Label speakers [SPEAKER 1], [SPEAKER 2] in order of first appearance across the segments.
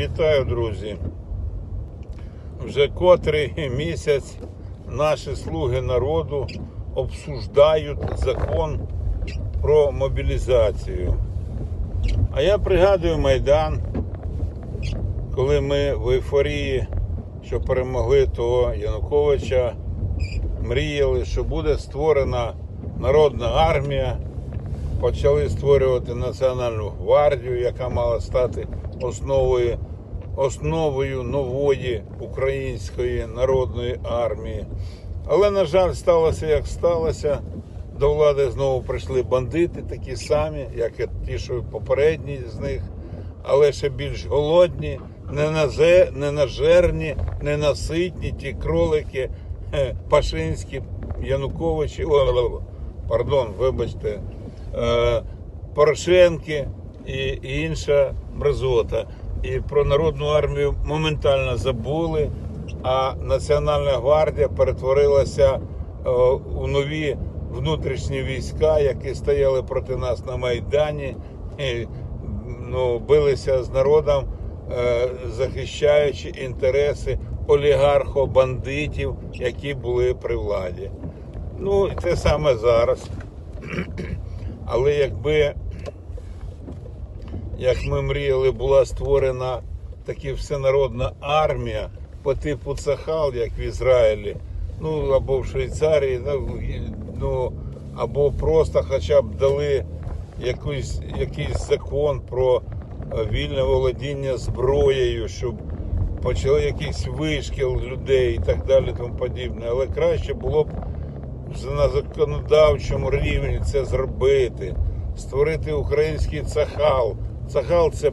[SPEAKER 1] Вітаю, друзі. Вже котрий місяць наші слуги народу обсуждають закон про мобілізацію. А я пригадую Майдан, коли ми в ейфорії, що перемогли того Януковича, мріяли, що буде створена народна армія, почали створювати Національну гвардію, яка мала стати основою, основою нової української народної армії. Але, на жаль, сталося як сталося. До влади знову прийшли бандити, такі самі, як і ті, що попередні з них, але ще більш голодні, ненажерні, ненаситні, ті кролики, Пашинські, Януковичі, о, пардон, вибачте, е, Порошенки і, інша мразота. І про народну армію моментально забули, а Національна гвардія перетворилася е, у нові внутрішні війська, які стояли проти нас на Майдані, і, ну, билися з народом, е, захищаючи інтереси олігархо-бандитів, які були при владі. Ну, те саме зараз. Але якби, як ми мріяли, була створена така всенародна армія по типу Цахал, як в Ізраїлі, ну або в Швейцарії, ну, ну або просто хоча б дали якийсь, якийсь закон про е, вільне володіння зброєю, щоб почали якийсь вишкіл людей і так далі, тому подібне. Але краще було б на законодавчому рівні це зробити, створити український цахал. Цахал це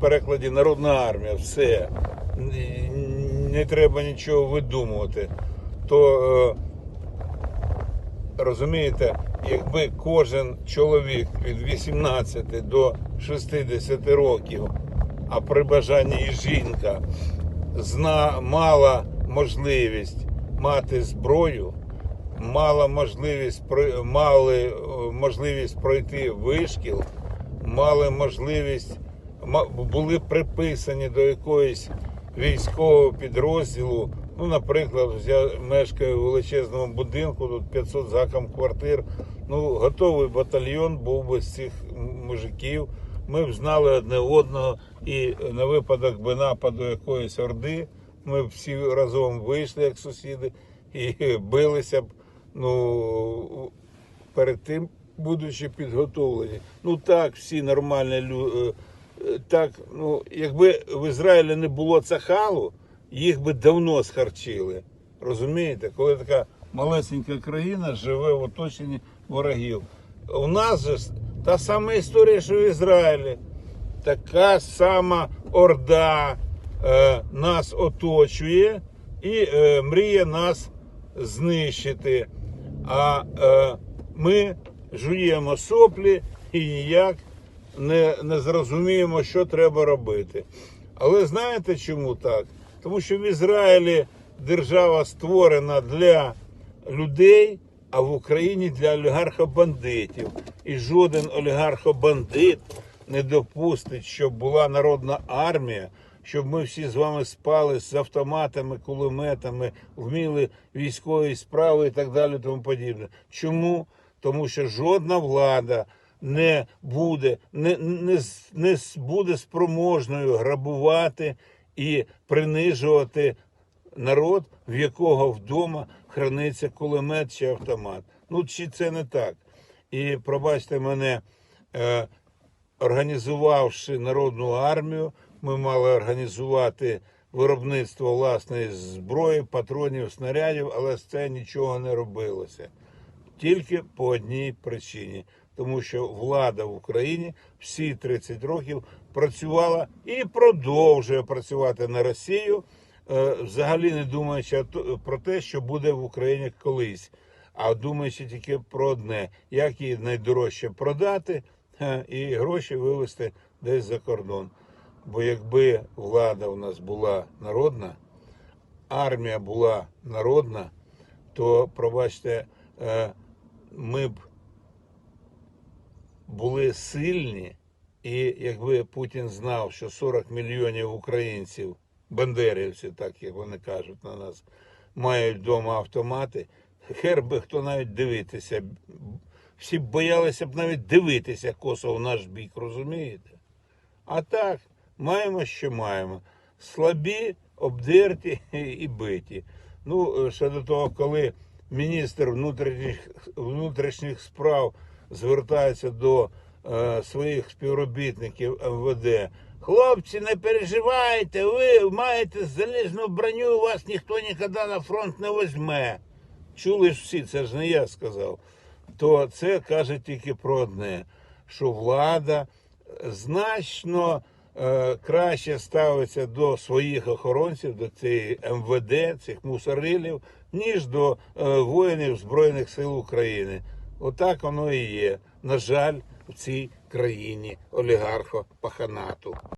[SPEAKER 1] перекладі народна армія, все. Не треба нічого видумувати. То е, розумієте, якби кожен чоловік від 18 до 60 років, а при бажанні і жінка, зна, мала можливість мати зброю, мала можливість мали е, можливість пройти вишкіл, мали можливість були приписані до якоїсь військового підрозділу. Ну, наприклад, я мешкаю в величезному будинку, тут 500 з гаком квартир. Ну, готовий батальйон був би з цих мужиків. Ми б знали одне одного, і на випадок би нападу якоїсь орди, ми б всі разом вийшли як сусіди і билися б. Ну, перед тим, будучи підготовлені. Ну так, всі нормальні люди. Так, ну, якби в Ізраїлі не було цахалу, їх би давно схарчили. Розумієте, коли така малесенька країна живе в оточенні ворогів. У нас же та сама історія, що в Ізраїлі. Така сама орда е, нас оточує і е, мріє нас знищити. А е, ми жуємо соплі і ніяк не, не зрозуміємо, що треба робити. Але знаєте чому так? Тому що в Ізраїлі держава створена для людей, а в Україні для олігархо-бандитів. І жоден олігархо-бандит не допустить, щоб була народна армія, щоб ми всі з вами спали з автоматами, кулеметами, вміли військові справи і так далі, тому подібне. Чому? Тому що жодна влада не буде, не, не, не буде спроможною грабувати і принижувати народ, в якого вдома храниться кулемет чи автомат. Ну чи це не так? І пробачте мене, е, організувавши народну армію, ми мали організувати виробництво власної зброї, патронів, снарядів, але з це нічого не робилося. Тільки по одній причині. Тому що влада в Україні всі 30 років працювала і продовжує працювати на Росію, е, взагалі не думаючи про те, що буде в Україні колись, а думаючи тільки про одне, як її найдорожче продати і гроші вивезти десь за кордон. Бо якби влада у нас була народна, армія була народна, то, пробачте, е, ми б були сильні І якби Путін знав, що 40 мільйонів українців, бандерівців, так як вони кажуть на нас, мають вдома автомати, хер би хто навіть дивитися. Всі б боялися б навіть дивитися косо в наш бік, розумієте? А так, маємо, що маємо. Слабі, обдерті і биті. Ну, е, ще до того, коли міністр внутрішніх, внутрішніх справ звертається до е, своїх співробітників МВД. Хлопці, не переживайте, ви маєте залізну броню, вас ніхто ніколи на фронт не візьме. Чули ж всі, це ж не я сказав. То це каже тільки про одне, що влада значно краще ставиться до своїх охоронців, до цієї МВД, цих мусорилів, ніж до е, воїнів Збройних сил України. Отак воно і є. На жаль, в цій країні олігархо-паханату.